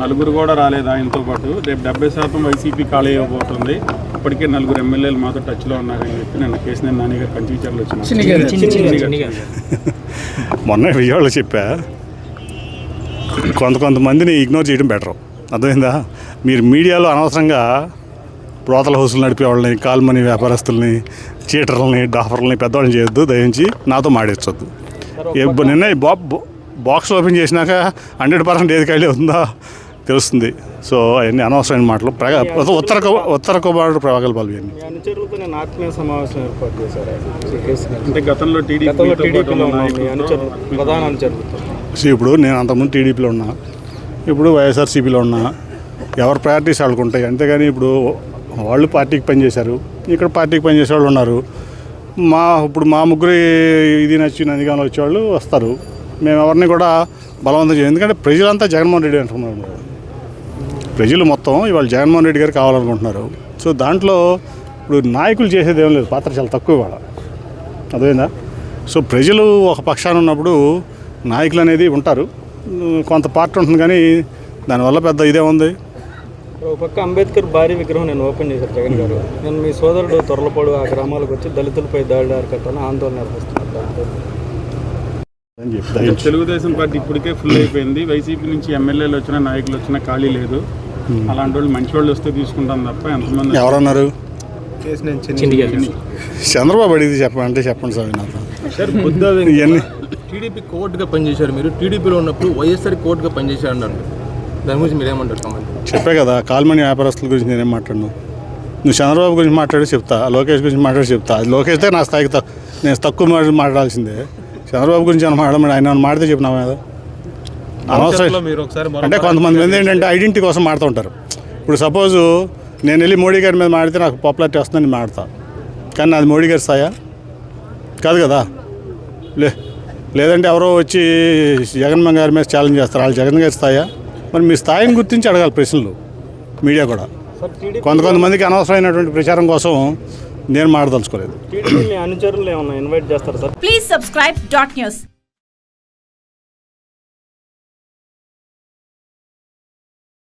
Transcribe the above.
నలుగురు కూడా రాలేదు ఆయనతో పాటు. రేపు డెబ్బై శాతం వైసీపీ ఖాళీ ఇవ్వబోతుంది ఇప్పటికే నలుగురు ఎమ్మెల్యేలు మాతో టచ్లో ఉన్నారని చెప్పి నిన్న కేసీఆర్ నాని గారు కంచిచర్లు వచ్చిన మొన్న విజయవాడలో చెప్పా కొంత కొంతమందిని ఇగ్నోర్ చేయడం బెటర్. అర్థమైందా? మీరు మీడియాలో అనవసరంగా ప్రోతల హౌసులు నడిపే వాళ్ళని కాల్మనీ వ్యాపారస్తుల్ని చీటర్లని డాఫర్లని పెద్దవాళ్ళని చేయొద్దు. దయించి నాతో మాడేచ్చొద్దు ఏ- నిన్న బాక్స్ ఓపెన్ చేసినాక హండ్రెడ్ పర్సెంట్ ఏది ఖాళీ ఉందా తెలుస్తుంది. సో అవన్నీ అనవసరమైన మాటలు. ప్రగా ఉత్తర ఉత్తర కుమారుడు ప్రగల్భాలు ఇవన్నీ. ఆత్మీయ సమావేశం ఏర్పాటు చేశారు. అంటే గతంలో ప్రధాన ఇప్పుడు నేను అంతకుముందు టీడీపీలో ఉన్నా. ఇప్పుడు వైఎస్ఆర్సీపీలో ఉన్నా. ఎవరి ప్రయారిటీస్ వాళ్ళకు ఉంటాయి అంతేగాని ఇప్పుడు వాళ్ళు పార్టీకి పనిచేశారు. ఇక్కడ పార్టీకి పనిచేసే వాళ్ళు ఉన్నారు. మా ఇప్పుడు మా ముగ్గురు ఇది నచ్చి నందిగామలో వచ్చేవాళ్ళు వస్తారు. మేము ఎవరిని కూడా బలవంతం చేయం ఎందుకంటే ప్రజలంతా జగన్మోహన్ రెడ్డి అంటున్నారు. ప్రజలు మొత్తం ఇవాళ జగన్మోహన్ రెడ్డి గారు కావాలనుకుంటున్నారు. సో దాంట్లో ఇప్పుడు నాయకులు చేసేది ఏం లేదు పాత్ర చాలా తక్కువ ఇవాళ. అదేందా సో ప్రజలు ఒక పక్షాన ఉన్నప్పుడు నాయకులు అనేది ఉంటారు. కొంత పార్టీ ఉంటుంది కానీ దానివల్ల పెద్ద ఇదే ఉంది. ఒక పక్క అంబేద్కర్ భారీ విగ్రహం నేను ఓపెన్ చేశారు జగన్ గారు. నేను మీ సోదరుడు తొరలపాడు ఆ గ్రామాలకు వచ్చి దళితులపై దాడి అరికట్టాలని ఆందోళన నిర్వహిస్తున్నారు. తెలుగుదేశం పార్టీ ఇప్పటికే ఫుల్ అయిపోయింది. వైసీపీ నుంచి ఎమ్మెల్యేలు వచ్చినా నాయకులు వచ్చినా ఖాళీ లేదు. అలాంటి వాళ్ళు మంచి వాళ్ళు వస్తే తీసుకుంటాం తప్ప ఎంతమంది ఎవరన్నారు? చంద్రబాబు అడిగితే చెప్పండి చెప్పండి సార్ నాకు సార్ బుద్ధ ఇవన్నీ. టీడీపీ కోర్టుగా పనిచేశారు మీరు. టీడీపీలో ఉన్నప్పుడు వైఎస్ఆర్ కోర్టుగా పనిచేశారు అన్నారు దాని గురించి మీరు ఏమంటారు చెప్పే కదా కాల్మనీ వ్యాపారస్తుల గురించి నేనేం మాట్లాడను. నువ్వు చంద్రబాబు గురించి మాట్లాడి చెప్తా లోకేష్ గురించి మాట్లాడి చెప్తా. అది లోకేష్ అయితే నా స్థాయికి నేను తక్కువ మాట మాట్లాడాల్సిందే. చంద్రబాబు గురించి ఏమైనా మాట్లాడమని ఆయన ఏమైనా మాడితే చెప్పినా కదా అనవసరం. మీరు ఒకసారి అంటే కొంతమంది మంది ఏంటంటే ఐడెంటిటీ కోసం మాడుతూ ఉంటారు. ఇప్పుడు సపోజ్ నేను వెళ్ళి మోడీ గారి మీద మాడితే నాకు పాపులారిటీ వస్తుందని మాడతా. కానీ నాది మోడీ గారి స్థాయా? కాదు కదా. లే లేదంటే ఎవరో వచ్చి జగన్మోహన్ గారి మీద ఛాలెంజ్ చేస్తారు. వాళ్ళు జగన్ గారి స్థాయా? మరి మీ స్థాయిని గుర్తించి అడగాలి ప్రశ్నలు. మీడియా కూడా. కొంత కొంతమందికి అనవసరమైనటువంటి ప్రచారం కోసం నేను మాడదలుచుకోలేదు. టీడీపీ మీ అనుచరులు ఏమన్నా